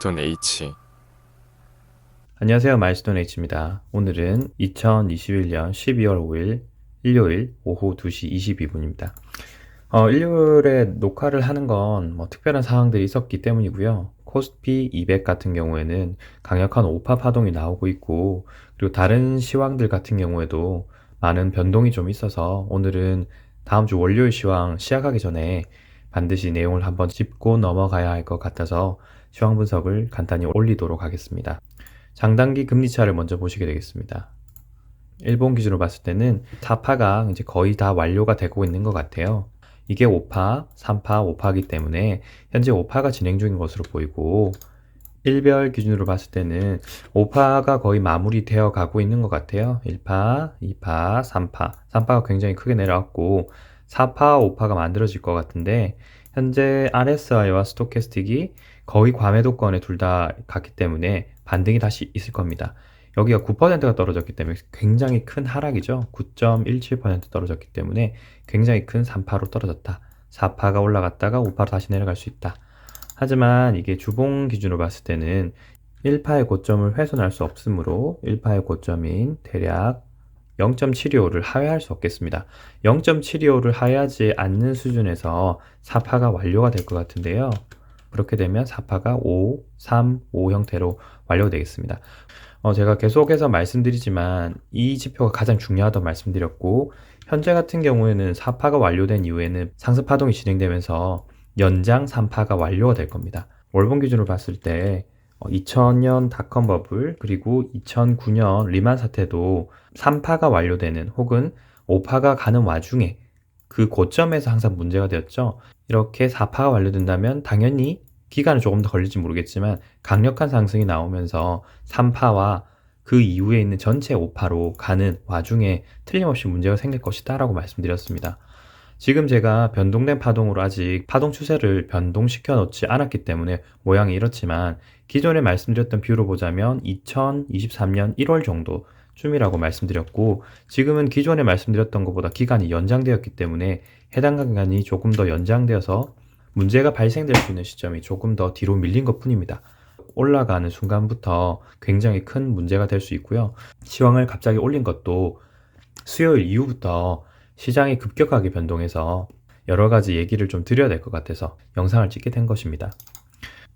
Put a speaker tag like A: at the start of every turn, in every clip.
A: 마일스톤 H
B: 안녕하세요. 마일스톤 H입니다. 오늘은 2021년 12월 5일 일요일 오후 2시 22분입니다. 어, 일요일에 녹화를 하는 건 뭐 특별한 상황들이 있었기 때문이고요. 코스피 200 같은 경우에는 강력한 오파 파동이 나오고 있고 그리고 다른 시황들 같은 경우에도 많은 변동이 좀 있어서 오늘은 다음 주 월요일 시황 시작하기 전에 반드시 내용을 한번 짚고 넘어가야 할 것 같아서 시황 분석을 간단히 올리도록 하겠습니다. 장단기 금리 차를 먼저 보시게 되겠습니다. 일본 기준으로 봤을 때는 4파가 이제 거의 다 완료가 되고 있는 것 같아요. 이게 5파, 3파, 5파이기 때문에 현재 5파가 진행 중인 것으로 보이고 일별 기준으로 봤을 때는 5파가 거의 마무리되어 가고 있는 것 같아요. 1파, 2파, 3파. 3파가 굉장히 크게 내려왔고 4파, 5파가 만들어질 것 같은데 현재 RSI와 스토캐스틱이 거의 과매도권에 둘 다 갔기 때문에 반등이 다시 있을 겁니다. 여기가 9%가 떨어졌기 때문에 굉장히 큰 하락이죠. 9.17% 떨어졌기 때문에 굉장히 큰 3파로 떨어졌다. 4파가 올라갔다가 5파로 다시 내려갈 수 있다. 하지만 이게 주봉 기준으로 봤을 때는 1파의 고점을 훼손할 수 없으므로 1파의 고점인 대략 0.725를 하회할 수 없겠습니다. 0.725를 하회하지 않는 수준에서 4파가 완료가 될 것 같은데요. 그렇게 되면 4파가 5, 3, 5 형태로 완료되겠습니다. 어, 제가 계속해서 말씀드리지만 이 지표가 가장 중요하다고 말씀드렸고 현재 같은 경우에는 4파가 완료된 이후에는 상승 파동이 진행되면서 연장 3파가 완료가 될 겁니다. 월봉 기준으로 봤을 때 2000년 어, 닷컴 버블 그리고 2009년 리만 사태도 3파가 완료되는 혹은 5파가 가는 와중에 그 고점에서 항상 문제가 되었죠. 이렇게 4파가 완료된다면 당연히 기간은 조금 더 걸릴지 모르겠지만 강력한 상승이 나오면서 3파와 그 이후에 있는 전체 5파로 가는 와중에 틀림없이 문제가 생길 것이다 라고 말씀드렸습니다. 지금 제가 변동된 파동으로 아직 파동 추세를 변동시켜 놓지 않았기 때문에 모양이 이렇지만 기존에 말씀드렸던 뷰로 보자면 2023년 1월 정도 쯤이라고 말씀드렸고 지금은 기존에 말씀드렸던 것보다 기간이 연장되었기 때문에 해당 기간이 조금 더 연장되어서 문제가 발생될 수 있는 시점이 조금 더 뒤로 밀린 것 뿐입니다. 올라가는 순간부터 굉장히 큰 문제가 될 수 있고요. 시황을 갑자기 올린 것도 수요일 이후부터 시장이 급격하게 변동해서 여러 가지 얘기를 좀 드려야 될 것 같아서 영상을 찍게 된 것입니다.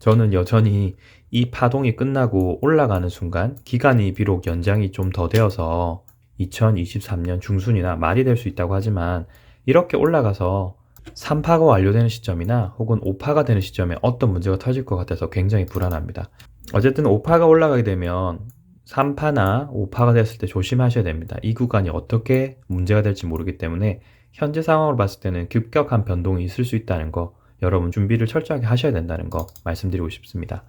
B: 저는 여전히 이 파동이 끝나고 올라가는 순간 기간이 비록 연장이 좀 더 되어서 2023년 중순이나 말이 될 수 있다고 하지만 이렇게 올라가서 3파가 완료되는 시점이나 혹은 5파가 되는 시점에 어떤 문제가 터질 것 같아서 굉장히 불안합니다. 어쨌든 5파가 올라가게 되면 3파나 5파가 됐을 때 조심하셔야 됩니다. 이 구간이 어떻게 문제가 될지 모르기 때문에 현재 상황으로 봤을 때는 급격한 변동이 있을 수 있다는 거 여러분 준비를 철저하게 하셔야 된다는 거 말씀드리고 싶습니다.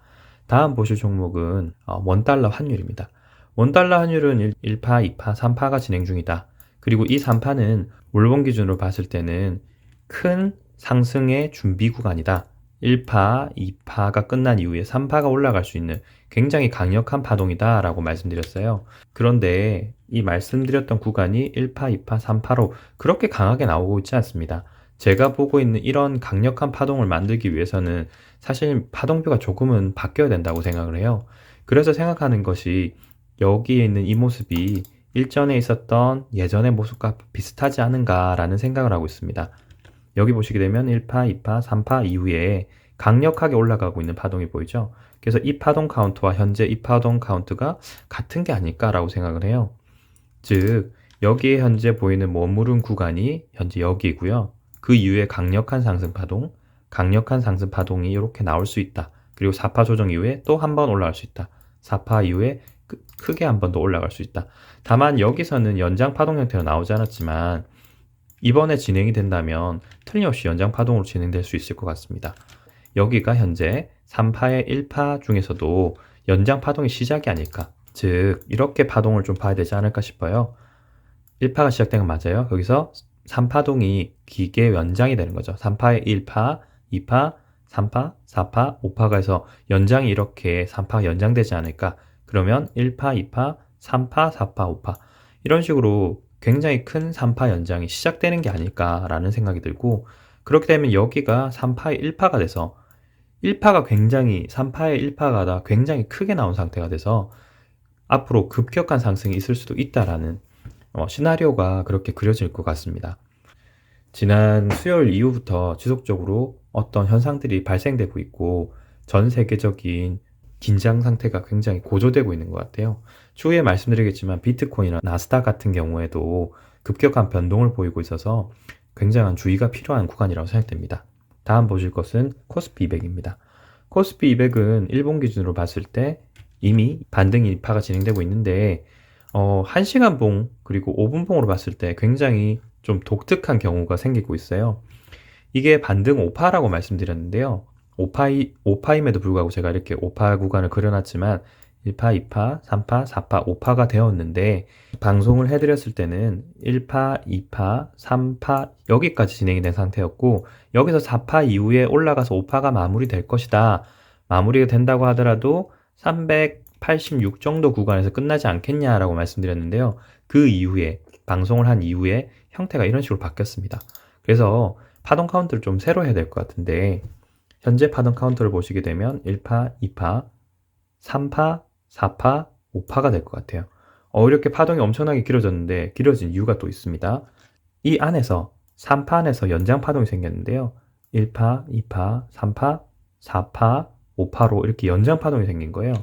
B: 다음 보실 종목은 어, 원달러 환율입니다. 원달러 환율은 1파, 2파, 3파가 진행 중이다. 그리고 이 3파는 월봉 기준으로 봤을 때는 큰 상승의 준비 구간이다. 1파, 2파가 끝난 이후에 3파가 올라갈 수 있는 굉장히 강력한 파동이다 라고 말씀드렸어요. 그런데 이 말씀드렸던 구간이 1파, 2파, 3파로 그렇게 강하게 나오고 있지 않습니다. 제가 보고 있는 이런 강력한 파동을 만들기 위해서는 사실 파동표가 조금은 바뀌어야 된다고 생각을 해요. 그래서 생각하는 것이 여기에 있는 이 모습이 일전에 있었던 예전의 모습과 비슷하지 않은가라는 생각을 하고 있습니다. 여기 보시게 되면 1파, 2파, 3파 이후에 강력하게 올라가고 있는 파동이 보이죠. 그래서 이 파동 카운트와 현재 이 파동 카운트가 같은 게 아닐까라고 생각을 해요. 즉 여기에 현재 보이는 머무른 구간이 현재 여기고요. 그 이후에 강력한 상승 파동, 강력한 상승 파동이 이렇게 나올 수 있다. 그리고 4파 조정 이후에 또 한 번 올라갈 수 있다. 4파 이후에 크게 한 번 더 올라갈 수 있다. 다만 여기서는 연장 파동 형태로 나오지 않았지만 이번에 진행이 된다면 틀림없이 연장 파동으로 진행될 수 있을 것 같습니다. 여기가 현재 3파의 1파 중에서도 연장 파동의 시작이 아닐까. 즉, 이렇게 파동을 좀 봐야 되지 않을까 싶어요. 1파가 시작된 건 맞아요. 여기서 3파동이 기계 연장이 되는 거죠. 3파의 1파, 2파, 3파, 4파, 5파가 해서 연장이 이렇게 3파가 연장되지 않을까. 그러면 1파, 2파, 3파, 4파, 5파. 이런 식으로 굉장히 큰 3파 연장이 시작되는 게 아닐까라는 생각이 들고 그렇게 되면 여기가 3파의 1파가 돼서 1파가 굉장히 3파의 1파가 다 굉장히 크게 나온 상태가 돼서 앞으로 급격한 상승이 있을 수도 있다라는 어, 시나리오가 그렇게 그려질 것 같습니다. 지난 수요일 이후부터 지속적으로 어떤 현상들이 발생되고 있고 전 세계적인 긴장 상태가 굉장히 고조되고 있는 것 같아요. 추후에 말씀드리겠지만 비트코인이나 나스닥 같은 경우에도 급격한 변동을 보이고 있어서 굉장한 주의가 필요한 구간이라고 생각됩니다. 다음 보실 것은 코스피 200입니다. 코스피 200은 일본 기준으로 봤을 때 이미 반등 일파가 진행되고 있는데 어, 1시간 봉 그리고 5분 봉으로 봤을 때 굉장히 좀 독특한 경우가 생기고 있어요. 이게 반등 5파라고 말씀드렸는데요. 5파, 5파임에도 불구하고 제가 이렇게 5파 구간을 그려놨지만 1파, 2파, 3파, 4파, 5파가 되었는데 방송을 해드렸을 때는 1파, 2파, 3파 여기까지 진행이 된 상태였고 여기서 4파 이후에 올라가서 5파가 마무리될 것이다. 마무리가 된다고 하더라도 386 정도 구간에서 끝나지 않겠냐라고 말씀드렸는데요. 그 이후에 방송을 한 이후에 형태가 이런 식으로 바뀌었습니다. 그래서 파동 카운트를 좀 새로 해야 될 것 같은데 현재 파동 카운트를 보시게 되면 1파, 2파, 3파, 4파, 5파가 될 것 같아요. 어, 이렇게 파동이 엄청나게 길어졌는데 길어진 이유가 또 있습니다. 이 안에서 3파 안에서 연장 파동이 생겼는데요. 1파, 2파, 3파, 4파, 5파로 이렇게 연장 파동이 생긴 거예요.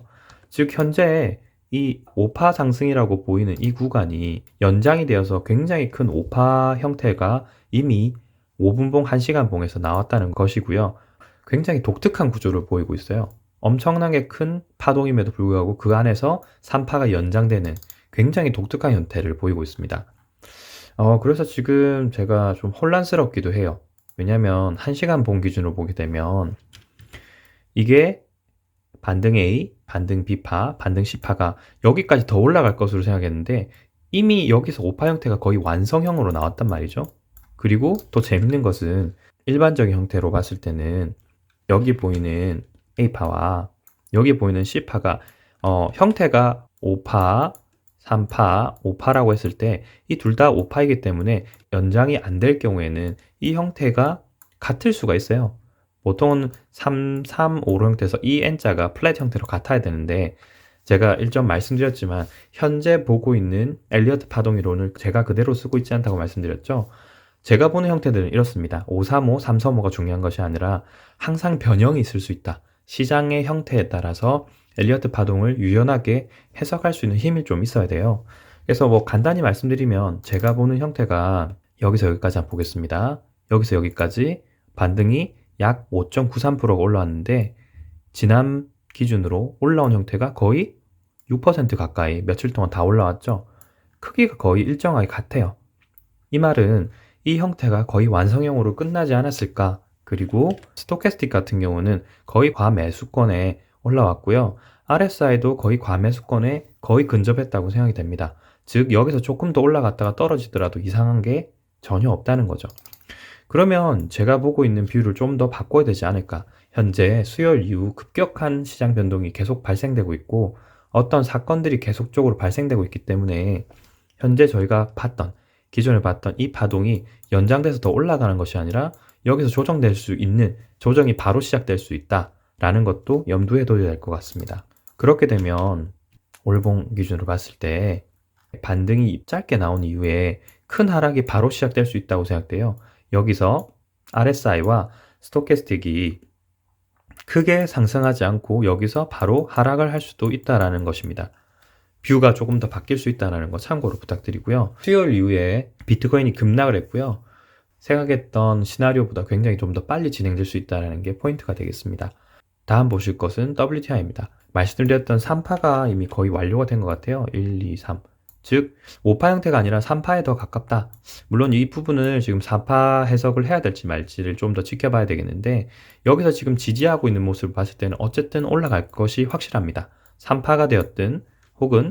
B: 즉 현재 이 5파 상승이라고 보이는 이 구간이 연장이 되어서 굉장히 큰 5파 형태가 이미 5분봉 1시간 봉에서 나왔다는 것이고요. 굉장히 독특한 구조를 보이고 있어요. 엄청나게 큰 파동임에도 불구하고 그 안에서 3파가 연장되는 굉장히 독특한 형태를 보이고 있습니다. 어, 그래서 지금 제가 좀 혼란스럽기도 해요. 왜냐면 1시간 봉 기준으로 보게 되면 이게 반등 A, 반등 B파, 반등 C파가 여기까지 더 올라갈 것으로 생각했는데 이미 여기서 5파 형태가 거의 완성형으로 나왔단 말이죠. 그리고 더 재밌는 것은 일반적인 형태로 봤을 때는 여기 보이는 A파와 여기 보이는 C파가 어, 형태가 5파, 3파, 5파라고 했을 때 이 둘 다 5파이기 때문에 연장이 안 될 경우에는 이 형태가 같을 수가 있어요. 보통은 3, 3, 5로 형태에서 이 N자가 플랫 형태로 같아야 되는데 제가 일점 말씀드렸지만 현재 보고 있는 엘리어트 파동 이론을 제가 그대로 쓰고 있지 않다고 말씀드렸죠. 제가 보는 형태들은 이렇습니다. 535, 335가 중요한 것이 아니라 항상 변형이 있을 수 있다. 시장의 형태에 따라서 엘리어트 파동을 유연하게 해석할 수 있는 힘이 좀 있어야 돼요. 그래서 뭐 간단히 말씀드리면 제가 보는 형태가 여기서 여기까지 한번 보겠습니다. 여기서 여기까지 반등이 약 5.93%가 올라왔는데 지난 기준으로 올라온 형태가 거의 6% 가까이 며칠 동안 다 올라왔죠. 크기가 거의 일정하게 같아요. 이 말은 이 형태가 거의 완성형으로 끝나지 않았을까? 그리고 스토캐스틱 같은 경우는 거의 과매수권에 올라왔고요. RSI도 거의 과매수권에 거의 근접했다고 생각이 됩니다. 즉 여기서 조금 더 올라갔다가 떨어지더라도 이상한 게 전혀 없다는 거죠. 그러면 제가 보고 있는 뷰를 좀더 바꿔야 되지 않을까? 현재 수요일 이후 급격한 시장 변동이 계속 발생되고 있고 어떤 사건들이 계속적으로 발생되고 있기 때문에 현재 저희가 봤던 기존에 봤던 이 파동이 연장돼서 더 올라가는 것이 아니라 여기서 조정될 수 있는 조정이 바로 시작될 수 있다라는 것도 염두에 둬야 될 것 같습니다. 그렇게 되면 올봉 기준으로 봤을 때 반등이 짧게 나온 이후에 큰 하락이 바로 시작될 수 있다고 생각돼요. 여기서 RSI와 스토캐스틱이 크게 상승하지 않고 여기서 바로 하락을 할 수도 있다라는 것입니다. 뷰가 조금 더 바뀔 수 있다는 거 참고로 부탁드리고요. 수요일 이후에 비트코인이 급락을 했고요. 생각했던 시나리오보다 굉장히 좀 더 빨리 진행될 수 있다는 게 포인트가 되겠습니다. 다음 보실 것은 WTI입니다. 말씀드렸던 3파가 이미 거의 완료가 된 것 같아요. 1, 2, 3. 즉 5파 형태가 아니라 3파에 더 가깝다. 물론 이 부분을 지금 4파 해석을 해야 될지 말지를 좀 더 지켜봐야 되겠는데 여기서 지금 지지하고 있는 모습을 봤을 때는 어쨌든 올라갈 것이 확실합니다. 3파가 되었든 혹은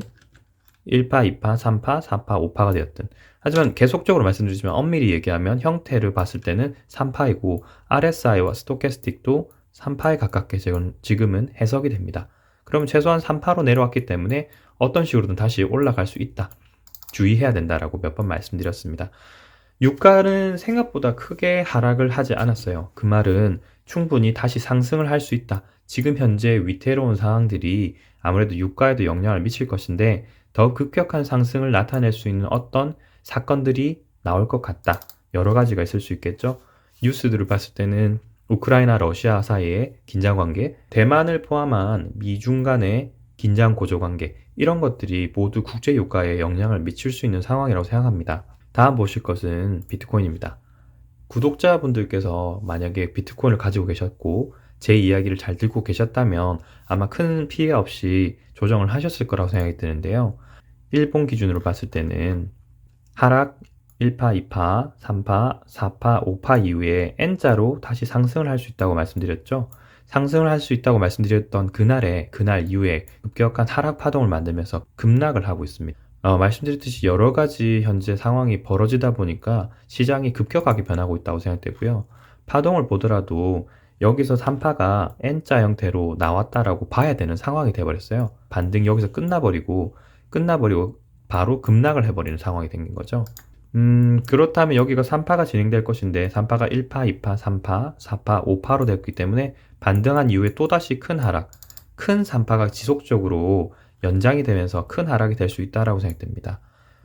B: 1파, 2파, 3파, 4파, 5파가 되었든 하지만 계속적으로 말씀드리지만 엄밀히 얘기하면 형태를 봤을 때는 3파이고 RSI와 스토캐스틱도 3파에 가깝게 지금은 해석이 됩니다. 그러면 최소한 3파로 내려왔기 때문에 어떤 식으로든 다시 올라갈 수 있다. 주의해야 된다라고 몇 번 말씀드렸습니다. 유가는 생각보다 크게 하락을 하지 않았어요. 그 말은 충분히 다시 상승을 할 수 있다. 지금 현재 위태로운 상황들이 아무래도 유가에도 영향을 미칠 것인데 더 급격한 상승을 나타낼 수 있는 어떤 사건들이 나올 것 같다. 여러 가지가 있을 수 있겠죠. 뉴스들을 봤을 때는 우크라이나 러시아 사이의 긴장 관계, 대만을 포함한 미중 간의 긴장 고조 관계 이런 것들이 모두 국제 유가에 영향을 미칠 수 있는 상황이라고 생각합니다. 다음 보실 것은 비트코인입니다. 구독자분들께서 만약에 비트코인을 가지고 계셨고 제 이야기를 잘 듣고 계셨다면 아마 큰 피해 없이 조정을 하셨을 거라고 생각이 드는데요. 일본 기준으로 봤을 때는 하락 1파, 2파, 3파, 4파, 5파 이후에 N자로 다시 상승을 할 수 있다고 말씀드렸죠. 상승을 할 수 있다고 말씀드렸던 그날에 그날 이후에 급격한 하락 파동을 만들면서 급락을 하고 있습니다. 어, 말씀드렸듯이 여러 가지 현재 상황이 벌어지다 보니까 시장이 급격하게 변하고 있다고 생각되고요. 파동을 보더라도 여기서 3파가 N자 형태로 나왔다라고 봐야 되는 상황이 돼버렸어요. 반등이 여기서 끝나버리고 끝나버리고 바로 급락을 해버리는 상황이 생긴 거죠. 음, 그렇다면 여기가 3파가 진행될 것인데 3파가 1파, 2파, 3파, 4파, 5파로 됐기 때문에 반등한 이후에 또다시 큰 하락, 큰 3파가 지속적으로 연장이 되면서 큰 하락이 될 수 있다라고 생각됩니다.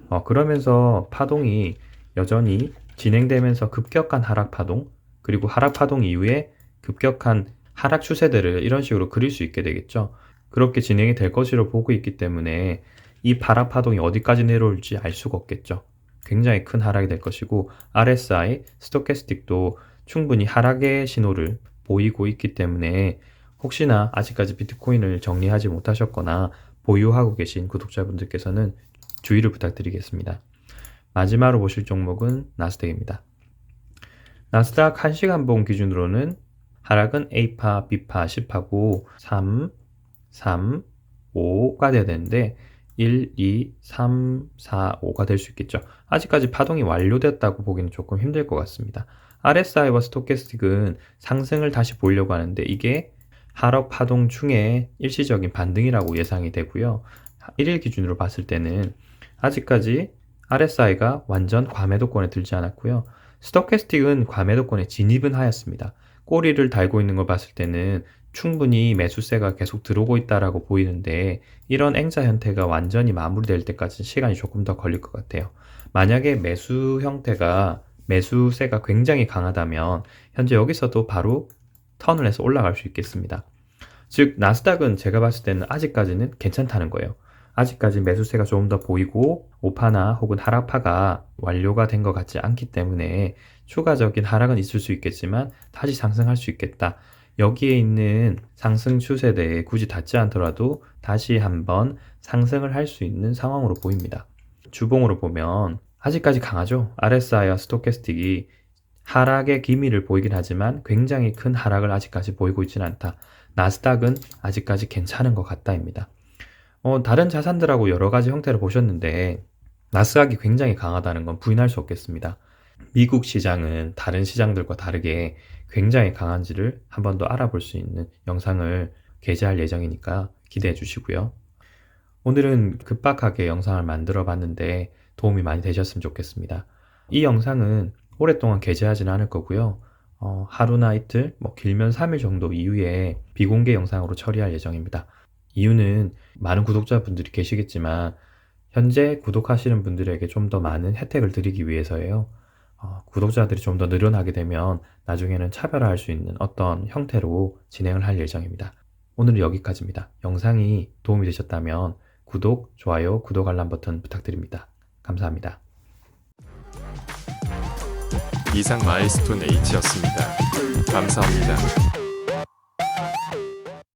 B: 어, 그러면서 파동이 여전히 진행되면서 급격한 하락 파동, 그리고 하락 파동 이후에 급격한 하락 추세들을 이런 식으로 그릴 수 있게 되겠죠. 그렇게 진행이 될 것으로 보고 있기 때문에 이 하락 파동이 어디까지 내려올지 알 수가 없겠죠. 굉장히 큰 하락이 될 것이고 RSI, 스토캐스틱도 충분히 하락의 신호를 보이고 있기 때문에 혹시나 아직까지 비트코인을 정리하지 못하셨거나 보유하고 계신 구독자분들께서는 주의를 부탁드리겠습니다. 마지막으로 보실 종목은 나스닥입니다. 나스닥 1시간 봉 기준으로는 하락은 A파, B파, C파고 3, 3, 5가 돼야 되는데 1, 2, 3, 4, 5가 될 수 있겠죠. 아직까지 파동이 완료됐다고 보기는 조금 힘들 것 같습니다. RSI와 스토캐스틱은 상승을 다시 보려고 하는데 이게 하락 파동 중에 일시적인 반등이라고 예상이 되고요. 1일 기준으로 봤을 때는 아직까지 RSI가 완전 과매도권에 들지 않았고요. 스토캐스틱은 과매도권에 진입은 하였습니다. 꼬리를 달고 있는 걸 봤을 때는 충분히 매수세가 계속 들어오고 있다라고 보이는데 이런 N자 형태가 완전히 마무리될 때까지 시간이 조금 더 걸릴 것 같아요. 만약에 매수 형태가 매수세가 굉장히 강하다면 현재 여기서도 바로 턴을 해서 올라갈 수 있겠습니다. 즉 나스닥은 제가 봤을 때는 아직까지는 괜찮다는 거예요. 아직까지 매수세가 조금 더 보이고 오파나 혹은 하락파가 완료가 된 것 같지 않기 때문에 추가적인 하락은 있을 수 있겠지만 다시 상승할 수 있겠다. 여기에 있는 상승 추세대에 굳이 닿지 않더라도 다시 한번 상승을 할 수 있는 상황으로 보입니다. 주봉으로 보면 아직까지 강하죠. RSI와 스토캐스틱이 하락의 기미를 보이긴 하지만 굉장히 큰 하락을 아직까지 보이고 있지는 않다. 나스닥은 아직까지 괜찮은 것 같다입니다. 어, 다른 자산들하고 여러 가지 형태를 보셨는데 나스닥이 굉장히 강하다는 건 부인할 수 없겠습니다. 미국 시장은 다른 시장들과 다르게 굉장히 강한지를 한 번 더 알아볼 수 있는 영상을 게재할 예정이니까 기대해 주시고요. 오늘은 급박하게 영상을 만들어 봤는데 도움이 많이 되셨으면 좋겠습니다. 이 영상은 오랫동안 게재하지는 않을 거고요. 어, 하루나 이틀, 뭐 길면 3일 정도 이후에 비공개 영상으로 처리할 예정입니다. 이유는 많은 구독자분들이 계시겠지만 현재 구독하시는 분들에게 좀 더 많은 혜택을 드리기 위해서예요. 어, 구독자들이 좀 더 늘어나게 되면 나중에는 차별화할 수 있는 어떤 형태로 진행을 할 예정입니다. 오늘은 여기까지입니다. 영상이 도움이 되셨다면 구독, 좋아요, 구독 알람 버튼 부탁드립니다. 감사합니다.
A: 이상 마일스톤 H였습니다. 감사합니다.